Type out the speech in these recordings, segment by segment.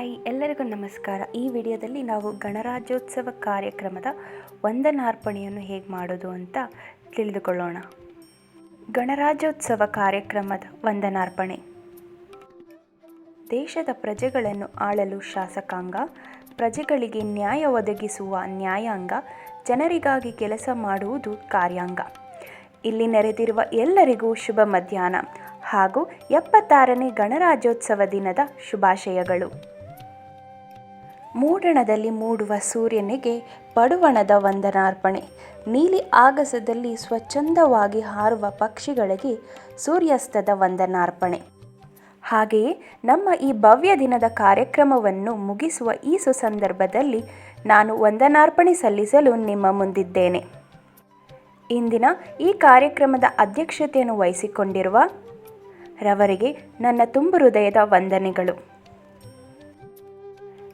Hi ಎಲ್ಲರಿಗೂ ನಮಸ್ಕಾರ. ಈ ವಿಡಿಯೋದಲ್ಲಿ ನಾವು ಗಣರಾಜ್ಯೋತ್ಸವ ಕಾರ್ಯಕ್ರಮದ ವಂದನಾರ್ಪಣೆಯನ್ನು ಹೇಗೆ ಮಾಡೋದು ಅಂತ ತಿಳಿದುಕೊಳ್ಳೋಣ. ಗಣರಾಜ್ಯೋತ್ಸವ ಕಾರ್ಯಕ್ರಮದ ವಂದನಾರ್ಪಣೆ. ದೇಶದ ಪ್ರಜೆಗಳನ್ನು ಆಳಲು ಶಾಸಕಾಂಗ, ಪ್ರಜೆಗಳಿಗೆ ನ್ಯಾಯ ಒದಗಿಸುವ ನ್ಯಾಯಾಂಗ, ಜನರಿಗಾಗಿ ಕೆಲಸ ಮಾಡುವುದು ಕಾರ್ಯಾಂಗ. ಇಲ್ಲಿ ನೆರೆದಿರುವ ಎಲ್ಲರಿಗೂ ಶುಭ ಮಧ್ಯಾಹ್ನ ಹಾಗೂ ಎಪ್ಪತ್ತಾರನೇ ಗಣರಾಜ್ಯೋತ್ಸವ ದಿನದ ಶುಭಾಶಯಗಳು. ಮೂಡಣದಲ್ಲಿ ಮೂಡುವ ಸೂರ್ಯನಿಗೆ ಪಡುವಣದ ವಂದನಾರ್ಪಣೆ. ನೀಲಿ ಆಗಸದಲ್ಲಿ ಸ್ವಚ್ಛಂದವಾಗಿ ಹಾರುವ ಪಕ್ಷಿಗಳಿಗೆ ಸೂರ್ಯಾಸ್ತದ ವಂದನಾರ್ಪಣೆ. ಹಾಗೆಯೇ ನಮ್ಮ ಈ ಭವ್ಯ ದಿನದ ಕಾರ್ಯಕ್ರಮವನ್ನು ಮುಗಿಸುವ ಈ ಸುಸಂದರ್ಭದಲ್ಲಿ ನಾನು ವಂದನಾರ್ಪಣೆ ಸಲ್ಲಿಸಲು ನಿಮ್ಮ ಮುಂದಿದ್ದೇನೆ. ಇಂದಿನ ಈ ಕಾರ್ಯಕ್ರಮದ ಅಧ್ಯಕ್ಷತೆಯನ್ನು ವಹಿಸಿಕೊಂಡಿರುವ ರವರಿಗೆ ನನ್ನ ತುಂಬು ಹೃದಯದ ವಂದನೆಗಳು.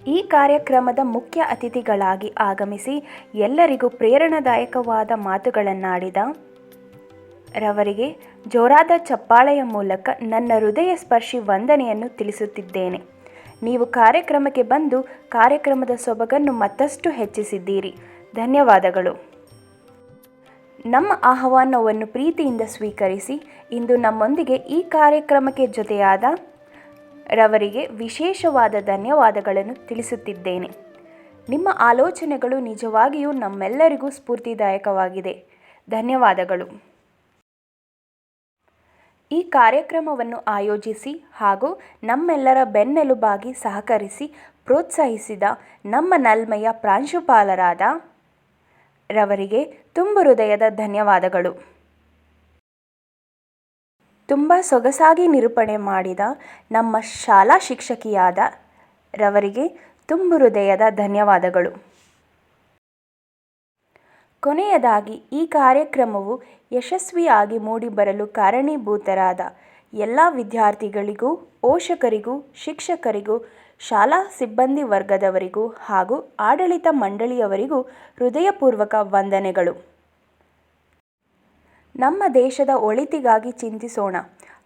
ಈ ಕಾರ್ಯಕ್ರಮದ ಮುಖ್ಯ ಅತಿಥಿಗಳಾಗಿ ಆಗಮಿಸಿ ಎಲ್ಲರಿಗೂ ಪ್ರೇರಣಾದಾಯಕವಾದ ಮಾತುಗಳನ್ನಾಡಿದ ರವರಿಗೆ ಜೋರಾದ ಚಪ್ಪಾಳೆಯ ಮೂಲಕ ನನ್ನ ಹೃದಯ ಸ್ಪರ್ಶಿ ವಂದನೆಯನ್ನು ತಿಳಿಸುತ್ತಿದ್ದೇನೆ. ನೀವು ಕಾರ್ಯಕ್ರಮಕ್ಕೆ ಬಂದು ಕಾರ್ಯಕ್ರಮದ ಸೊಬಗನ್ನು ಮತ್ತಷ್ಟು ಹೆಚ್ಚಿಸಿದ್ದೀರಿ. ಧನ್ಯವಾದಗಳು. ನಮ್ಮ ಆಹ್ವಾನವನ್ನು ಪ್ರೀತಿಯಿಂದ ಸ್ವೀಕರಿಸಿ ಇಂದು ನಮ್ಮೊಂದಿಗೆ ಈ ಕಾರ್ಯಕ್ರಮಕ್ಕೆ ಜೊತೆಯಾದ ರವರಿಗೆ ವಿಶೇಷವಾದ ಧನ್ಯವಾದಗಳನ್ನು ತಿಳಿಸುತ್ತಿದ್ದೇನೆ. ನಿಮ್ಮ ಆಲೋಚನೆಗಳು ನಿಜವಾಗಿಯೂ ನಮ್ಮೆಲ್ಲರಿಗೂ ಸ್ಫೂರ್ತಿದಾಯಕವಾಗಿದೆ. ಧನ್ಯವಾದಗಳು. ಈ ಕಾರ್ಯಕ್ರಮವನ್ನು ಆಯೋಜಿಸಿ ಹಾಗೂ ನಮ್ಮೆಲ್ಲರ ಬೆನ್ನೆಲುಬಾಗಿ ಸಹಕರಿಸಿ ಪ್ರೋತ್ಸಾಹಿಸಿದ ನಮ್ಮ ನಲ್ಮೆಯ ಪ್ರಾಂಶುಪಾಲರಾದ ರವರಿಗೆ ತುಂಬು ಹೃದಯದ ಧನ್ಯವಾದಗಳು. ತುಂಬ ಸೊಗಸಾಗಿ ನಿರೂಪಣೆ ಮಾಡಿದ ನಮ್ಮ ಶಾಲಾ ಶಿಕ್ಷಕಿಯಾದ ರವರಿಗೆ ತುಂಬು ಹೃದಯದ ಧನ್ಯವಾದಗಳು. ಕೊನೆಯದಾಗಿ, ಈ ಕಾರ್ಯಕ್ರಮವು ಯಶಸ್ವಿಯಾಗಿ ಮೂಡಿಬರಲು ಕಾರಣೀಭೂತರಾದ ಎಲ್ಲ ವಿದ್ಯಾರ್ಥಿಗಳಿಗೂ, ಪೋಷಕರಿಗೂ, ಶಿಕ್ಷಕರಿಗೂ, ಶಾಲಾ ಸಿಬ್ಬಂದಿ ವರ್ಗದವರಿಗೂ ಹಾಗೂ ಆಡಳಿತ ಮಂಡಳಿಯವರಿಗೂ ಹೃದಯಪೂರ್ವಕ ವಂದನೆಗಳು. ನಮ್ಮ ದೇಶದ ಒಳಿತಿಗಾಗಿ ಚಿಂತಿಸೋಣ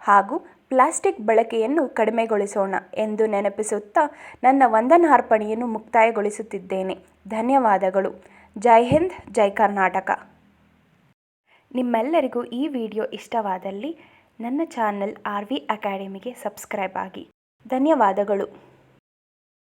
ಹಾಗೂ ಪ್ಲಾಸ್ಟಿಕ್ ಬಳಕೆಯನ್ನು ಕಡಿಮೆಗೊಳಿಸೋಣ ಎಂದು ನೆನಪಿಸುತ್ತಾ ನನ್ನ ವಂದನಾರ್ಪಣೆಯನ್ನು ಮುಕ್ತಾಯಗೊಳಿಸುತ್ತಿದ್ದೇನೆ. ಧನ್ಯವಾದಗಳು. ಜೈ ಹಿಂದ್, ಜೈ ಕರ್ನಾಟಕ. ನಿಮ್ಮೆಲ್ಲರಿಗೂ ಈ ವಿಡಿಯೋ ಇಷ್ಟವಾದಲ್ಲಿ ನನ್ನ ಚಾನಲ್ ಆರ್ ವಿ ಅಕಾಡೆಮಿಗೆ ಸಬ್ಸ್ಕ್ರೈಬ್ ಆಗಿ. ಧನ್ಯವಾದಗಳು.